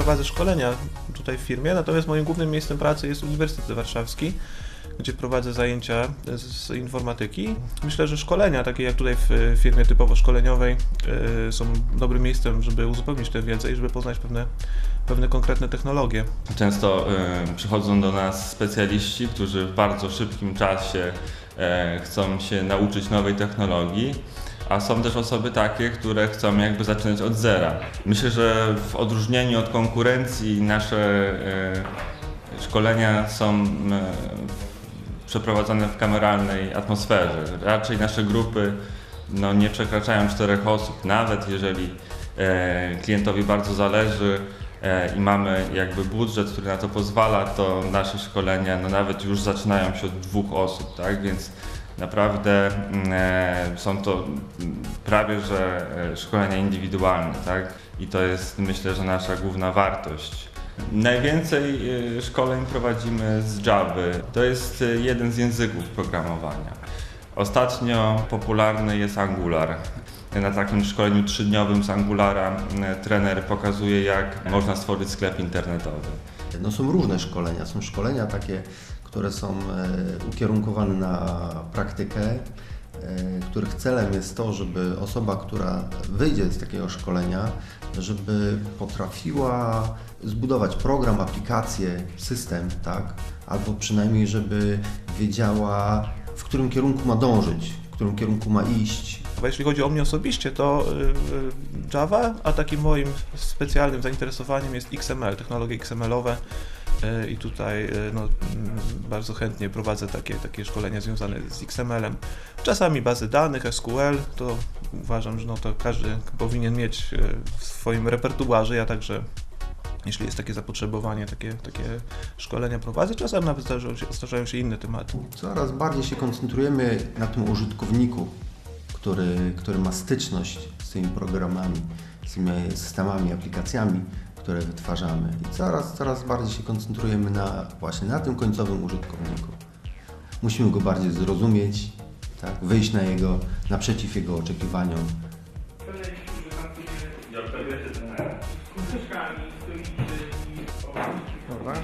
prowadzę szkolenia tutaj w firmie, natomiast moim głównym miejscem pracy jest Uniwersytet Warszawski, gdzie prowadzę zajęcia z informatyki. Myślę, że szkolenia, takie jak tutaj w firmie typowo szkoleniowej, y, są dobrym miejscem, żeby uzupełnić tę wiedzę i żeby poznać pewne, pewne konkretne technologie. Często y, przychodzą do nas specjaliści, którzy w bardzo szybkim czasie e, chcą się nauczyć nowej technologii, a są też osoby takie, które chcą jakby zaczynać od zera. Myślę, że w odróżnieniu od konkurencji nasze e, szkolenia są e, przeprowadzane w kameralnej atmosferze. Raczej nasze grupy no, nie przekraczają czterech osób, nawet jeżeli e, klientowi bardzo zależy i mamy jakby budżet, który na to pozwala, to nasze szkolenia no, nawet już zaczynają się od dwóch osób, tak? Więc naprawdę mm, e, są to mm, prawie że e, szkolenia indywidualne, tak? I to jest myślę, że nasza główna wartość. Najwięcej e, szkoleń prowadzimy z Java. To jest jeden z języków programowania. Ostatnio popularny jest Angular. Na takim szkoleniu trzydniowym z Angulara trener pokazuje, jak można stworzyć sklep internetowy. No są różne szkolenia. Są szkolenia takie, które są e, ukierunkowane na praktykę, e, których celem jest to, żeby osoba, która wyjdzie z takiego szkolenia, żeby potrafiła zbudować program, aplikację, system, tak? Albo przynajmniej, żeby wiedziała, w którym kierunku ma dążyć, w którym kierunku ma iść, Jeśli chodzi o mnie osobiście, to y, y, Java, a takim moim specjalnym zainteresowaniem jest XML, technologie XML-owe. Y, I tutaj no, mm, bardzo chętnie prowadzę takie, takie szkolenia związane z XML-em. Czasami bazy danych, SQL, to uważam, że no, to każdy powinien mieć w swoim repertuarze. Ja także, jeśli jest takie zapotrzebowanie, takie, takie szkolenia prowadzę. Czasem nawet zdarzają się, zdarzają się inne tematy. Coraz bardziej się koncentrujemy na tym użytkowniku, który, który ma styczność z tymi programami, z tymi systemami, aplikacjami, które wytwarzamy. I coraz, coraz bardziej się koncentrujemy na, właśnie na tym końcowym użytkowniku. Musimy go bardziej zrozumieć, tak? wyjść na jego, naprzeciw jego oczekiwaniom. Dobra.